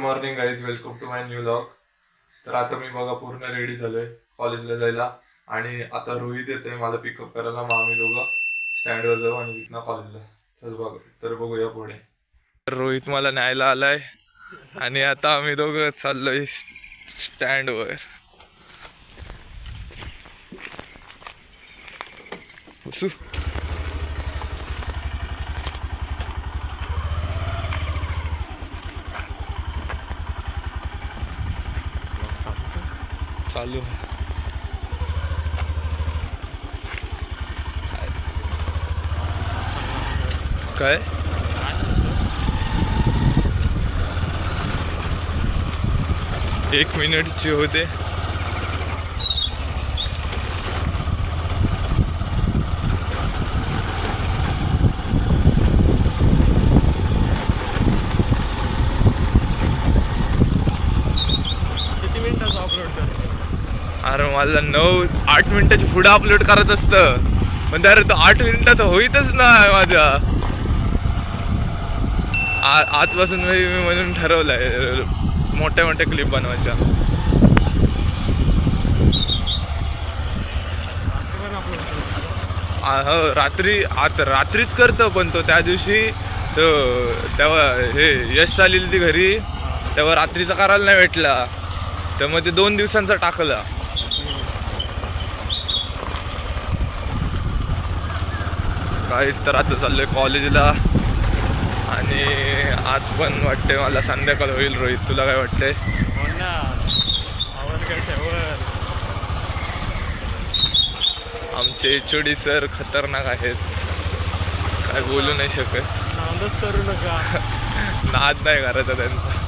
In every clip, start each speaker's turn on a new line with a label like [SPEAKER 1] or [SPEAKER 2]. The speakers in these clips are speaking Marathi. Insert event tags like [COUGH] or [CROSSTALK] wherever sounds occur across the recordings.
[SPEAKER 1] Morning guys welcome to my new vlog तर आता मी बघा पूर्ण रेडी झालोय कॉलेजला जायला. आणि आता रोहित येते मला पिकअप करायला. मग आम्ही दोघं स्टँडवर जाऊ आणि तिथनं कॉलेजला चल बघ तर बघूया पुढे. रोहित मला न्यायला आलाय. आणि आता आम्ही दोघं चाललोय स्टँडवर बसू. चालू आहे. काय? एक मिनिटचे होते.
[SPEAKER 2] किती मिनिटाचा अपलोड करतो
[SPEAKER 1] अरे मला नऊ आठ मिनिटाची पुढं अपलोड करत असतं. पण अरे तो आठ मिनिटाचं होईतच ना माझ्या. आजपासून मी म्हणून ठरवलंय मोठ्या मोठ्या क्लिप बनवायच्या. हो रात्री आता रात्रीच करतो पण तो त्या दिवशी तो तेव्हा हे यश चालेल ती घरी तेव्हा रात्रीचा करायला नाही भेटला. तर मग ते दोन दिवसांचा टाकला. काहीच तर आता चाललोय कॉलेजला. आणि आज पण वाटते मला संध्याकाळ होईल रोहित. तुला काय वाटतंय?
[SPEAKER 2] हो
[SPEAKER 1] आमचे एच सर खतरनाक आहेत. काय बोलू नाही शकत.
[SPEAKER 2] नांदच करू नका. [LAUGHS]
[SPEAKER 1] नाद नाही करायचा त्यांचा.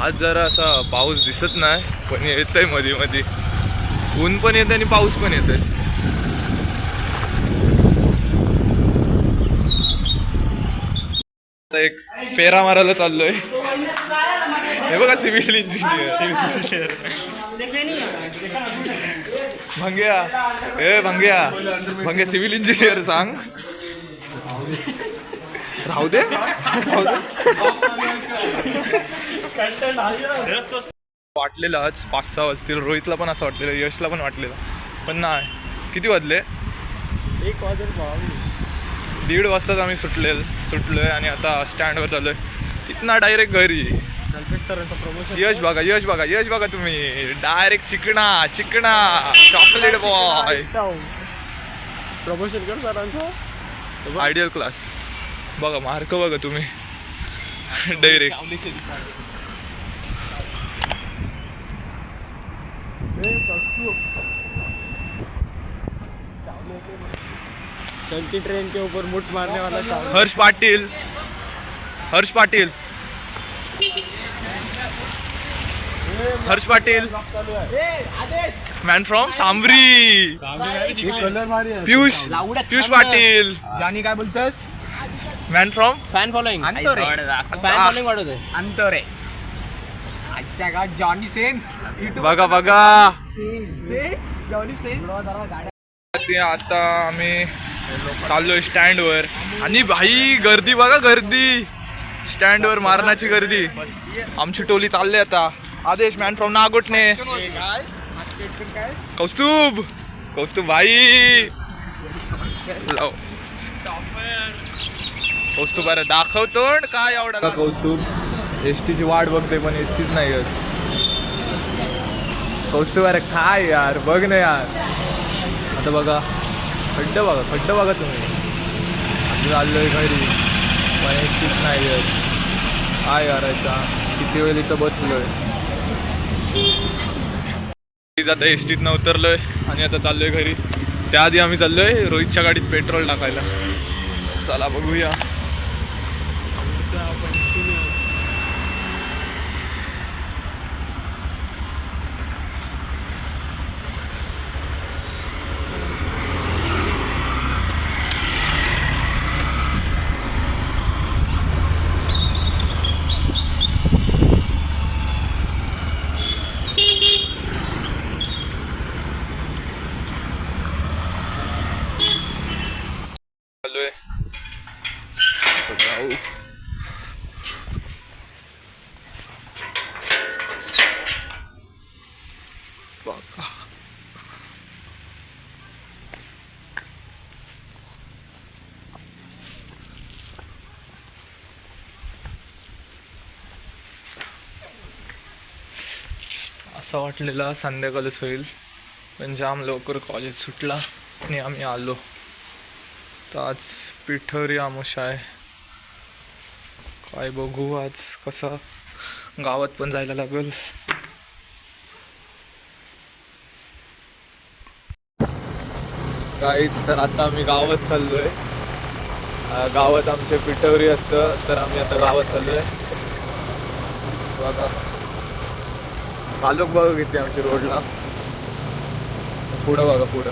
[SPEAKER 1] आज जरा असा पाऊस दिसत नाही पण येतंयमध्ये मध्ये ऊन पण येतं आणि पाऊस पण येतोय. आता एक फेरा मारायला चाललोय. हे बघा सिव्हिल इंजिनियर. भंग्या. ए भंग्या. भंग्या सिव्हिल इंजिनियर सांग. राहू दे. राहू दे. वाटलेलं आज पाच सहा वाजतील. रोहितला पण असं वाटलेलं यशला पण वाटलेलं. पण नाही. किती वाजले?
[SPEAKER 2] एक वाजून भाऊ
[SPEAKER 1] दीड वाजताच आम्ही सुटले सुटलोय आणि आता स्टँडवर चाललोय. तिथनं डायरेक्ट घरी.
[SPEAKER 2] कल्पेश सरांचं प्रमोशन
[SPEAKER 1] यश बघा यश बघा यश बघा तुम्ही. डायरेक्ट चिकणा चिकणा चॉकलेट बॉय
[SPEAKER 2] प्रमोशन कर सरांचं.
[SPEAKER 1] आयडियल क्लास बघा मार्क बघा तुम्ही. डायरेक्ट
[SPEAKER 2] चलती ट्रेन के ऊपर मुठ मारने वाला
[SPEAKER 1] Harsh Patil. Harsh Patil. Harsh Patil. Man from Sambari
[SPEAKER 2] colour मारी
[SPEAKER 1] पियुष। पियुष पाटील।
[SPEAKER 2] जानी काय बोलतोस
[SPEAKER 1] मॅन फ्रॉम
[SPEAKER 2] फॅन फॉलोइंग आणतो रे. Fan following वाढवतोय. आणतो रे. आजच्या गावात जॉनी सेन्स
[SPEAKER 1] बघा बघा.
[SPEAKER 2] जॉनी सेन्स
[SPEAKER 1] ते आता आम्ही चाललोय स्टँडवर. आणि भाई गर्दी बघा गर्दी. स्टँडवर मारण्याची गर्दी. आमची टोली चालली आता. Aadesh man from Nagothane. Kaustubh. Kaustubh भाई. कौस्तुभ अरे दाखवतो न काय एवढा कौस्तुभ. एस टीची वाट बघते पण एस टीच नाही कौस्तुभ अरे काय यार? बघ ना यार. आता बघा. खड्ड बघा खड्ड बघा तुम्ही. आम्ही आलो आहे घरी. पण एस टीच नाही येत काय करायचा? किती वेळ इथं बसलोय? आता एस टीतनं उतरलोय आणि आता चाललोय घरी. त्याआधी आम्ही चाललोय रोहितच्या गाडीत पेट्रोल टाकायला. चला बघूया. आपण जाऊ बघा असं वाटलेलं संध्याकाळच होईल. पण जाम लवकर कॉलेज सुटला आणि आम्ही आलो. तर आज पिठोरी आमुषा आहे. काय बघू आज कसं गावात पण जायला लागेल. काहीच तर आता आम्ही गावात चाललोय. आहे गावात आमचे पिठवरी असतं तर आम्ही आता गावात चाललोय. बघा. चालूक बघा किती आमच्या रोडला. पुढं बघा पुढं.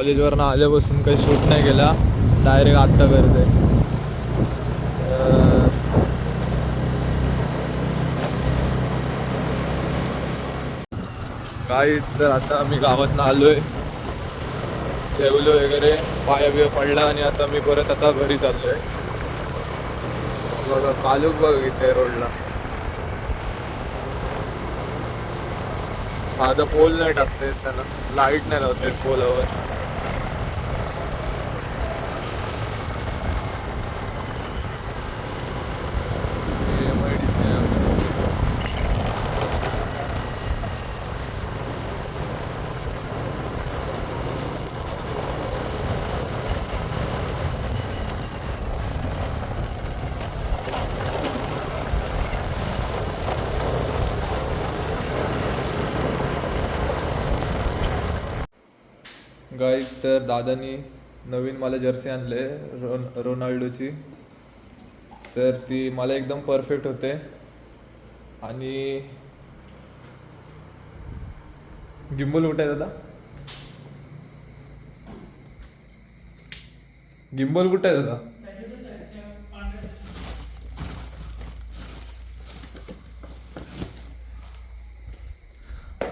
[SPEAKER 1] कॉलेजवरनं आल्यापासून काही शूट नाही केला. डायरेक्ट आत्ता करते काहीच तर आता आम्ही गावातनं आलोय. जेवलो वगैरे पाया बिया पडला आणि आता मी परत आता घरी चाललोय. बघा कालूक बघ इथे रोडला. साधं पोल नाही टाकते त्यांना लाइट नाही लावते पोलावर हे MIDC आहे आमचं. गाईज तर दादानी नवीन मला जर्सी आणले रोन रोनाल्डोची. तर ती मला एकदम परफेक्ट होते. आणि गिम्बल कुठे आहे दादा? गिम्बल कुठे आहे दादा?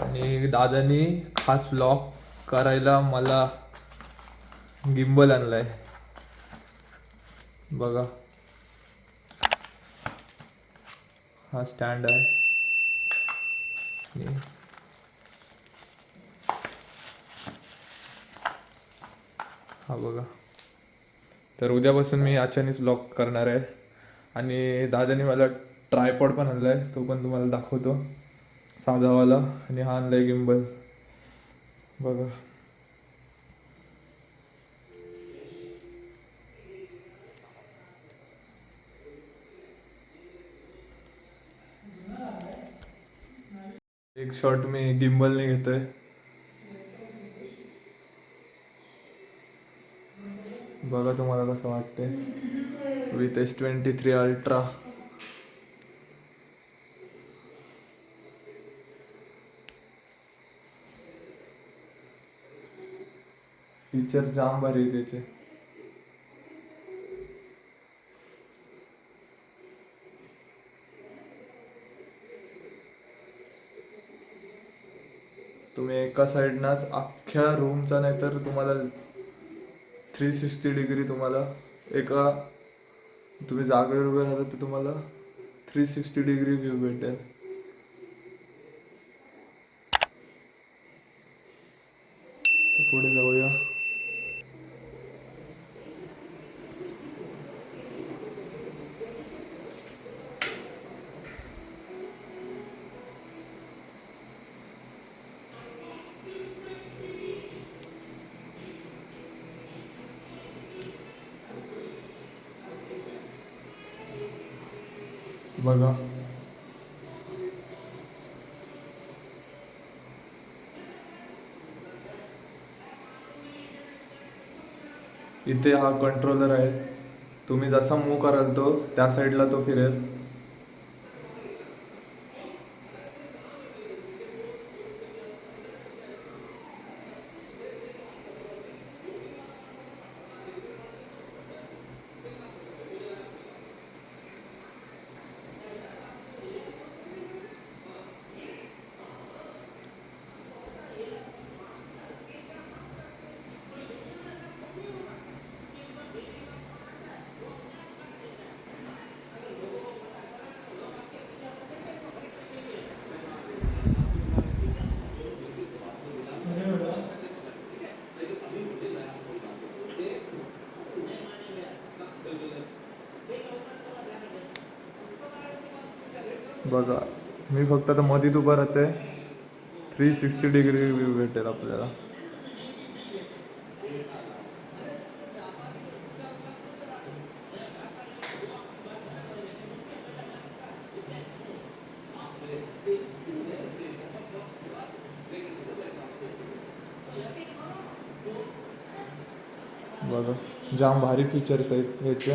[SPEAKER 1] आणि दादानी खास ब्लॉग करायला मला गिम्बल आणलाय. बघा. हा स्टँड आहे. हा. बघा. तर उद्यापासून मी याच्यानेच ब्लॉग करणार आहे. आणि दादाने मला ट्रायपॉड पण आणलाय तो पण तुम्हाला दाखवतो. साधावाला. आणि हा आणलाय गिम्बल बघा. एक शॉट मी गिम्बलने घेतोय. बघा तुम्हाला कसं वाटतंय. With S twenty three ultra feature जाम भारी आहे त्याचे. तुम्ही एका साईडनाच अख्ख्या रूमचा नाही तर तुम्हाला थ्री सिक्स्टी डिग्री तुम्हाला एका तुम्ही जागेवर उभे राहिला तर तुम्हाला थ्री सिक्स्टी डिग्री व्ह्यू भेटेल. पुढे जाऊया. बघा. इथे हा कंट्रोलर आहे. तुम्ही जसा मूव कराल तो त्या साईडला तो फिरेल. बघा मी फक्त आता मधीत उभं राहते थ्री सिक्स्टी डिग्री व्ह्यू भेटेल आपल्याला. बघा जाम भारी फीचर्स आहेत ह्याचे.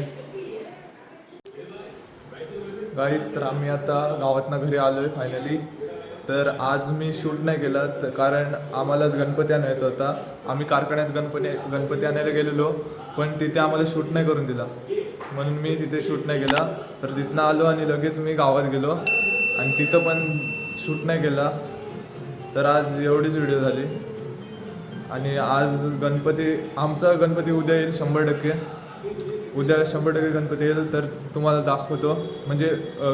[SPEAKER 1] गाईच तर आम्ही आता गावातनं घरी आलो आहे फायनली तर आज मी शूट नाही केला तर कारण आम्हालाच गणपती आणायचा होता. आम्ही कारखान्यात गणपती गणपती आणायला गेलेलो पण तिथे आम्हाला शूट नाही करून दिला. म्हणून मी तिथे शूट नाही केला. तर तिथनं आलो आणि लगेच मी गावात गेलो. आणि तिथं पण शूट नाही केला. तर आज एवढीच व्हिडिओ झाली. आणि आज गणपती आमचा गणपती उद्या येईल शंभर टक्के. उद्या शंभर टक्के गणपती येईल तर तुम्हाला दाखवतो. म्हणजे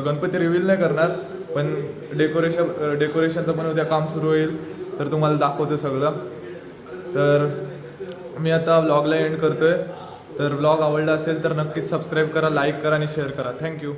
[SPEAKER 1] गणपती रिव्हील नाही करणार पण डेकोरेशन डेकोरेशनचं पण उद्या काम सुरू होईल तर तुम्हाला दाखवतो सगळं. तर मी आता ब्लॉगला एंड करतोय. तर ब्लॉग आवडला असेल तर नक्कीच सबस्क्राईब करा लाईक करा आणि शेअर करा. थँक्यू